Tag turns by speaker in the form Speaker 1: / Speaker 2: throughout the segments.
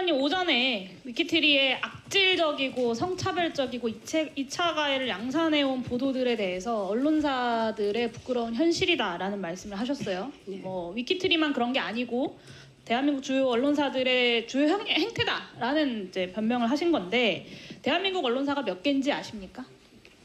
Speaker 1: 변호사님 오전에 위키트리의 악질적이고 성차별적이고 이체, 2차 가해를 양산해온 보도들에 대해서 언론사들의 부끄러운 현실이다라는 말씀을 하셨어요.
Speaker 2: 네.
Speaker 1: 뭐 위키트리만 그런 게 아니고 대한민국 주요 언론사들의 주요 행, 행태다라는 이제 변명을 하신 건데 대한민국 언론사가 몇 개인지 아십니까?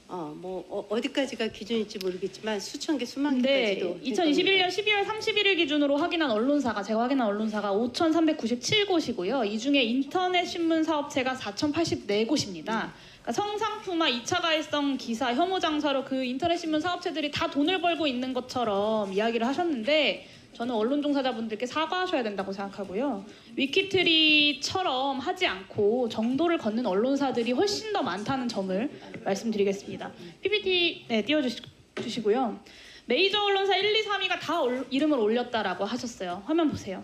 Speaker 2: 어, 뭐 어, 어디까지가 기준일지 모르겠지만 수천 개, 수만
Speaker 1: 네,
Speaker 2: 개까지도.
Speaker 1: 2021년 12월 31일 기준으로 확인한 언론사가 제가 확인한 언론사가 5,397곳이고요. 이 중에 인터넷 신문 사업체가 4,084곳입니다. 그러니까 성상품화 2차 가해성 기사 혐오 장사로 그 인터넷 신문 사업체들이 다 돈을 벌고 있는 것처럼 이야기를 하셨는데 저는 언론 종사자분들께 사과하셔야 된다고 생각하고요. 위키트리처럼 하지 않고 정도를 걷는 언론사들이 훨씬 더 많다는 점을 말씀드리겠습니다. PPT 네, 띄워주시고요. 메이저 언론사 1, 2, 3위가 다 올- 이름을 올렸다라고 하셨어요. 화면 보세요.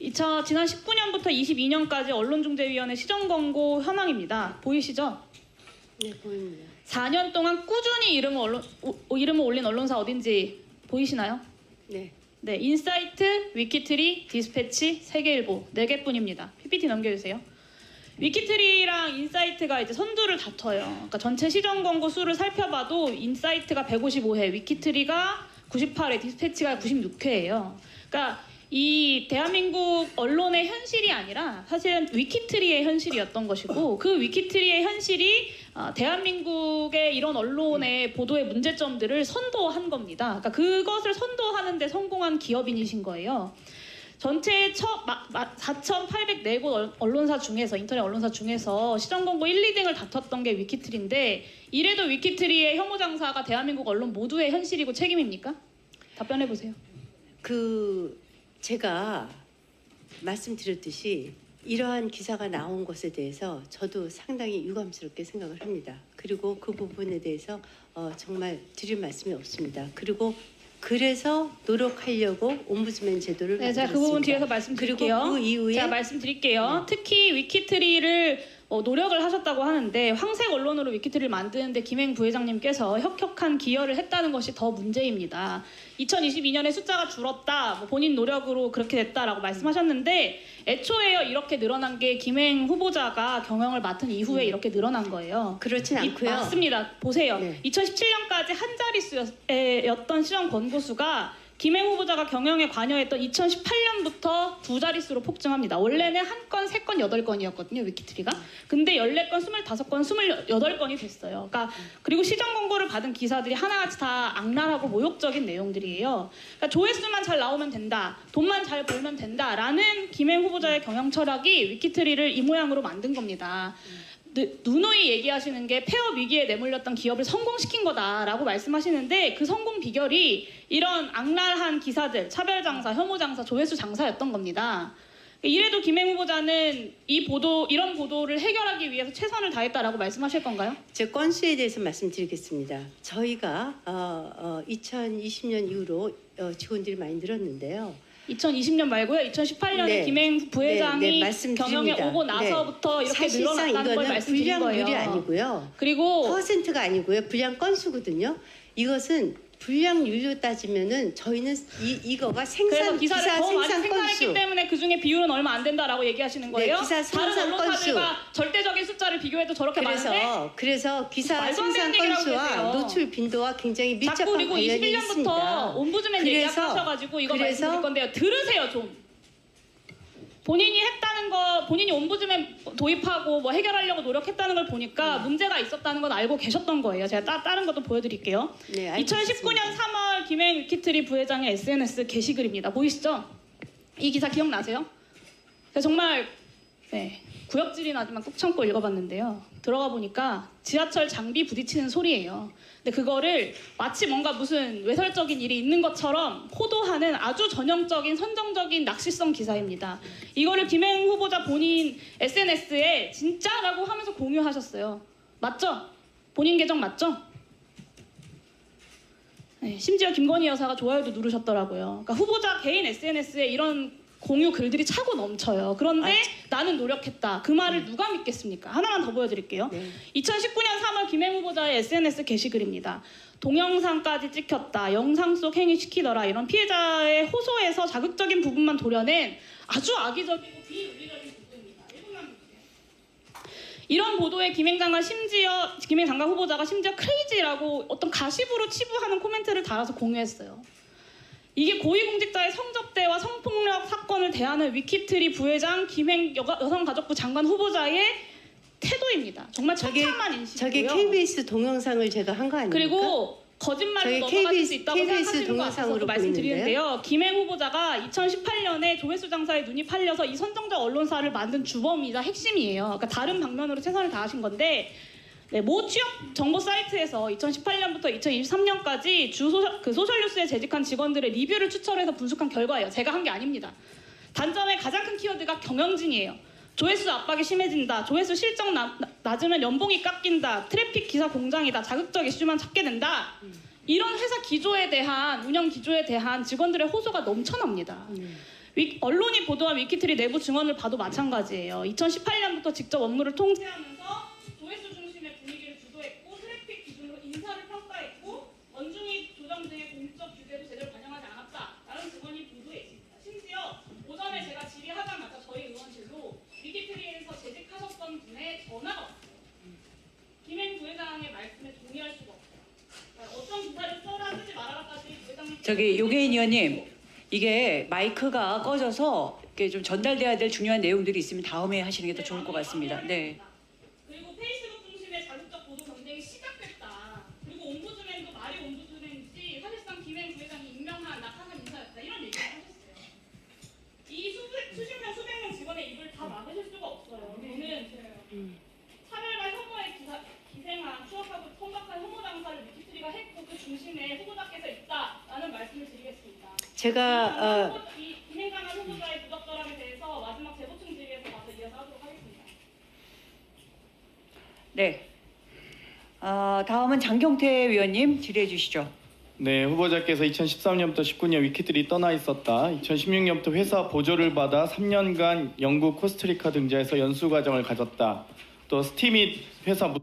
Speaker 1: 2000, 지난 19년부터 22년까지 언론중재위원회 시정 권고 현황입니다. 보이시죠?
Speaker 2: 네, 보입니다.
Speaker 1: 4년 동안 꾸준히 이름을, 언론, 오- 이름을 올린 언론사 어딘지 보이시나요?
Speaker 2: 네.
Speaker 1: 네, 인사이트, 위키트리, 디스패치, 세계일보 네 개뿐입니다. PPT 넘겨주세요. 위키트리랑 인사이트가 이제 선두를 다퉈요. 그러니까 전체 시정 광고 수를 살펴봐도 인사이트가 155회, 위키트리가 98회, 디스패치가 96회예요. 그러니까 이 대한민국 언론의 현실이 아니라 사실은 위키트리의 현실이었던 것이고 그 위키트리의 현실이 어, 대한민국의 이런 언론의 보도의 문제점들을 선도한 겁니다. 그러니까 그것을 선도하는데 성공한 기업인이신 거예요. 전체 4,804곳 언론사 중에서 인터넷 언론사 중에서 시정 광고 1, 2등을 다퉜던 게 위키트리인데 이래도 위키트리의 혐오 장사가 대한민국 언론 모두의 현실이고 책임입니까? 답변해 보세요.
Speaker 2: 그 제가 말씀드렸듯이 이러한 기사가 나온 것에 대해서 저도 상당히 유감스럽게 생각을 합니다. 그리고 그 부분에 대해서 어, 정말 드릴 말씀이 없습니다. 그리고 그래서 노력하려고 옴부즈맨 제도를
Speaker 1: 네, 그
Speaker 2: 만들었습니다.
Speaker 1: 부분 뒤에서 말씀드릴게요.
Speaker 2: 그리고 그 이후에
Speaker 1: 제가 말씀드릴게요. 특히 위키트리를 어, 노력을 하셨다고 하는데 황색 언론으로 위키트리를 만드는데 김행 부회장님께서 혁혁한 기여를 했다는 것이 더 문제입니다. 2022년에 숫자가 줄었다, 뭐 본인 노력으로 그렇게 됐다라고 말씀하셨는데 애초에요 이렇게 늘어난 게 김행 후보자가 경영을 맡은 이후에 이렇게 늘어난 거예요.
Speaker 2: 그렇진
Speaker 1: 이-
Speaker 2: 않고요.
Speaker 1: 맞습니다. 보세요.
Speaker 2: 네.
Speaker 1: 2017년까지 한 자릿수였던 시정 권고 수가 김행 후보자가 경영에 관여했던 2018년부터 두 자릿수로 폭증합니다. 원래는 한 건, 세 건, 여덟 건이었거든요, 위키트리가. 근데 14건, 25건, 28건이 됐어요. 그러니까 그리고 시정 권고를 받은 기사들이 하나같이 다 악랄하고 모욕적인 내용들이에요. 그러니까 조회수만 잘 나오면 된다. 돈만 잘 벌면 된다라는 김행 후보자의 경영 철학이 위키트리를 이 모양으로 만든 겁니다. 누- 누누이 얘기하시는 게 폐업 위기에 내몰렸던 기업을 성공시킨 거다라고 말씀하시는데 그 성공 비결이 이런 악랄한 기사들, 차별 장사, 혐오 장사, 조회수 장사였던 겁니다. 이래도 김행 후보자는 이 보도 이런 보도를 해결하기 위해서 최선을 다했다라고 말씀하실 건가요?
Speaker 2: 제 건수에 대해서 말씀드리겠습니다. 저희가 어, 어, 2020년 이후로 어, 직원들이 많이 늘었는데요.
Speaker 1: 2020년 말고요. 2018년에
Speaker 2: 네.
Speaker 1: 김행 부회장이
Speaker 2: 네, 네.
Speaker 1: 경영에 오고 나서부터 이렇게
Speaker 2: 사실상
Speaker 1: 늘어났다는 걸 말씀드린
Speaker 2: 불량률이
Speaker 1: 거예요.
Speaker 2: 아니고요.
Speaker 1: 그리고
Speaker 2: 퍼센트가 아니고요. 불량 건수거든요. 이것은 불량률로 따지면은 저희는 이, 이거가
Speaker 1: 그래서
Speaker 2: 생산
Speaker 1: 기사를
Speaker 2: 기사
Speaker 1: 더 많이
Speaker 2: 생산
Speaker 1: 생산했기
Speaker 2: 건수
Speaker 1: 때문에 그 중에 비율은 얼마 안 된다라고 얘기하시는 거예요.
Speaker 2: 네, 기사
Speaker 1: 다른
Speaker 2: 생산
Speaker 1: 언론사들과 절대적인 숫자를 비교해도 저렇게 많은데
Speaker 2: 그래서 그래서 기사
Speaker 1: 말도 안 되는
Speaker 2: 생산
Speaker 1: 얘기라고
Speaker 2: 건수와
Speaker 1: 계세요.
Speaker 2: 노출 빈도와 굉장히 밀접한
Speaker 1: 그리고
Speaker 2: 관련이
Speaker 1: 21년부터
Speaker 2: 있습니다.
Speaker 1: 옴부즈맨
Speaker 2: 그래서-
Speaker 1: 얘기하셔가지고 이거
Speaker 2: 그래서-
Speaker 1: 말씀드릴 건데요. 들으세요 좀. 본인이 했다는 거, 본인이 옴부즈맨 도입하고 뭐 해결하려고 노력했다는 걸 보니까
Speaker 2: 음.
Speaker 1: 문제가 있었다는 건 알고 계셨던 거예요. 제가 따, 다른 것도 보여드릴게요.
Speaker 2: 네, 알겠습니다.
Speaker 1: 2019년 3월 김행 위키트리 부회장의 SNS 게시글입니다. 보이시죠? 이 기사 기억나세요? 제가 정말 네, 구역질이 나지만 꾹 참고 읽어봤는데요. 들어가 보니까 지하철 장비 부딪히는 소리예요. 근데 그거를 마치 뭔가 무슨 외설적인 일이 있는 것처럼 호도하는 아주 전형적인 선정적인 낚시성 기사입니다. 이거를 김행 후보자 본인 SNS에 진짜라고 하면서 공유하셨어요. 맞죠? 본인 계정 맞죠? 네, 심지어 김건희 여사가 좋아요도 누르셨더라고요. 그러니까 후보자 개인 SNS에 이런 공유 글들이 차고 넘쳐요. 그런데 나는 노력했다. 그 말을 누가 믿겠습니까? 하나만 더 보여드릴게요.
Speaker 2: 네.
Speaker 1: 2019년 3월 김행 후보자의 SNS 게시글입니다. 동영상까지 찍혔다. 영상 속 행위 시키더라. 이런 피해자의 호소에서 자극적인 부분만 도려낸 아주 악의적이고 비윤리적인 보도입니다. 이런 보도에 김행 장관 심지어 김행 장관 후보자가 심지어 크레이지라고 어떤 가십으로 치부하는 코멘트를 달아서 공유했어요. 이게 고위공직자의 성접대와 성폭력 사건을 대하는 위키트리 부회장 김행 여- 여성가족부 장관 후보자의 태도입니다. 정말
Speaker 2: 저게-
Speaker 1: 처참한 인식이고요.
Speaker 2: 저게 KBS 동영상을 제가 한 거 아닙니까?
Speaker 1: 그리고 거짓말로
Speaker 2: 저희 KBS
Speaker 1: 수 있다고
Speaker 2: KBS
Speaker 1: 생각하시는 거
Speaker 2: 동영상으로
Speaker 1: 말씀드리는데요. 김행 후보자가 2018년에 조회수 장사에 눈이 팔려서 이 선정적 언론사를 만든 주범이자 핵심이에요. 그러니까 다른 방면으로 최선을 다하신 건데 네, 모 취업 정보 사이트에서 2018년부터 2023년까지 주 소셜, 그 소셜뉴스에 재직한 직원들의 리뷰를 추천해서 분석한 결과예요. 제가 한 게 아닙니다. 단점의 가장 큰 키워드가 경영진이에요. 조회수 압박이 심해진다. 조회수 실적 나- 나- 낮으면 연봉이 깎인다. 트래픽 기사 공장이다. 자극적 이슈만 찾게 된다. 이런 회사 기조에 대한 운영 기조에 대한 직원들의 호소가 넘쳐납니다.
Speaker 2: 음.
Speaker 1: 위- 언론이 보도한 위키트리 내부 증언을 봐도 마찬가지예요. 2018년부터 직접 업무를 통제하면서 조회수 중심의 분위기를 주도했고 트래픽 기준으로 인사를 평가했고 원중위 조정 등의 공적 규제도 제대로 반영하지 않았다라는 증언이 보도에 있습니다. 심지어 오전에 제가 질의하자마자 저희 의원실로 위키트리에서 재직하셨던 분의 전화가 왔어요. 김행 부회장의 말씀에 동의할 수가 없어요. 그러니까 어떤 기사를 써라 쓰지 말아라까지 부회장님
Speaker 3: 저기 요계인 의원님 이게 마이크가 꺼져서 이렇게 좀 전달돼야 될 중요한 내용들이 있으면 다음에 하시는 게 더 좋을 것 같습니다. 네.
Speaker 1: 그리고 페이스북 중심의 자극적 보도 경쟁이 시작됐다. 그리고 옴부즈맨도 말이 옴부즈맨인지 사실상 김행 부회장이 임명한 낙하산 인사였다. 이런 얘기를 하셨어요. 이 수백, 수십 명, 수백 명 직원의 입을 다 막으실 수가 없어요. 저는 차별과 혐오에 기사, 기생한 추억하고 통각한 혐오 장사를 위키트리가 했고 그 중심에 후보자께서 있다라는 말씀을 드리겠습니다.
Speaker 2: 제가 어,
Speaker 1: 이 김행장한 후보자의 부적절함에 대해서 마지막 재보충 질의에서 가서 이어서 하도록 하겠습니다.
Speaker 3: 네. 어, 다음은 장경태 위원님 질의해 주시죠.
Speaker 4: 네, 후보자께서 2013년부터 19년 위키트리 떠나 있었다. 2016년부터 회사 보조를 받아 3년간 영국 코스트리카 등지에서 연수 과정을 가졌다. 또 스티밋 회사 무-